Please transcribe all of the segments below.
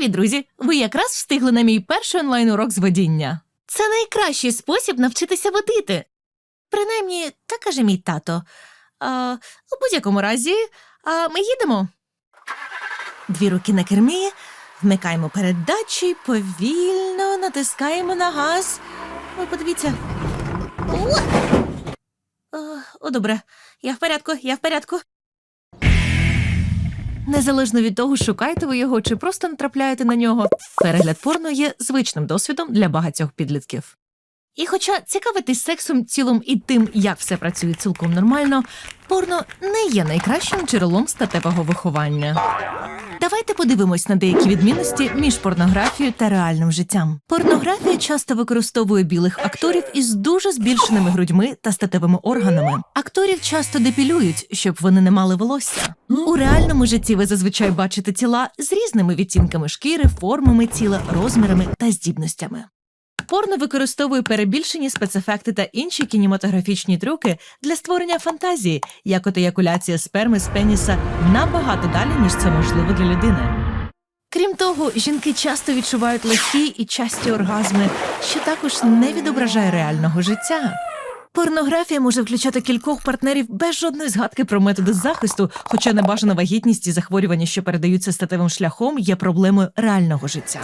Привіт, друзі! Ви якраз встигли на мій перший онлайн-урок з водіння. Це найкращий спосіб навчитися водити. Принаймні, так каже мій тато. А, у будь-якому разі, а ми їдемо. Дві руки на кермі, вмикаємо передачі, повільно натискаємо на газ. Ой, подивіться. О, о, добре. Я в порядку, я в порядку. Незалежно від того, шукаєте ви його чи просто натрапляєте на нього, перегляд порно є звичним досвідом для багатьох підлітків. І хоча цікавитись сексом цілим і тим, як все працює цілком нормально, порно не є найкращим джерелом статевого виховання. Давайте подивимось на деякі відмінності між порнографією та реальним життям. Порнографія часто використовує білих акторів із дуже збільшеними грудьми та статевими органами. Акторів часто депілюють, щоб вони не мали волосся. У реальному житті ви зазвичай бачите тіла з різними відтінками шкіри, формами тіла, розмірами та здібностями. Порно використовує перебільшені спецефекти та інші кінематографічні трюки для створення фантазії, як от еякуляція сперми з пеніса набагато далі, ніж це можливо для людини. Крім того, жінки часто відчувають легкі і часті оргазми, що також не відображає реального життя. Порнографія може включати кількох партнерів без жодної згадки про методи захисту, хоча небажана вагітність і захворювання, що передаються статевим шляхом, є проблемою реального життя.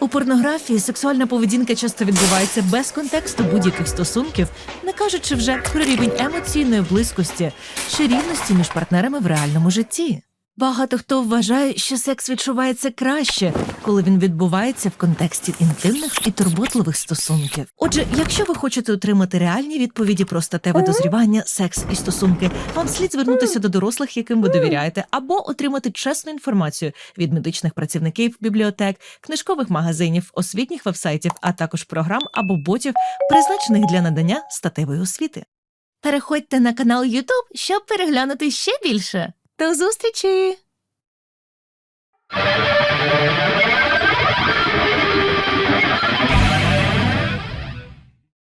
У порнографії сексуальна поведінка часто відбувається без контексту будь-яких стосунків, не кажучи вже про рівень емоційної близькості чи рівності між партнерами в реальному житті. Багато хто вважає, що секс відчувається краще, коли він відбувається в контексті інтимних і турботливих стосунків. Отже, якщо ви хочете отримати реальні відповіді про статеве дозрівання, секс і стосунки, вам слід звернутися до дорослих, яким ви довіряєте, або отримати чесну інформацію від медичних працівників, бібліотек, книжкових магазинів, освітніх вебсайтів, а також програм або ботів, призначених для надання статевої освіти. Переходьте на канал YouTube, щоб переглянути ще більше. До зустрічі!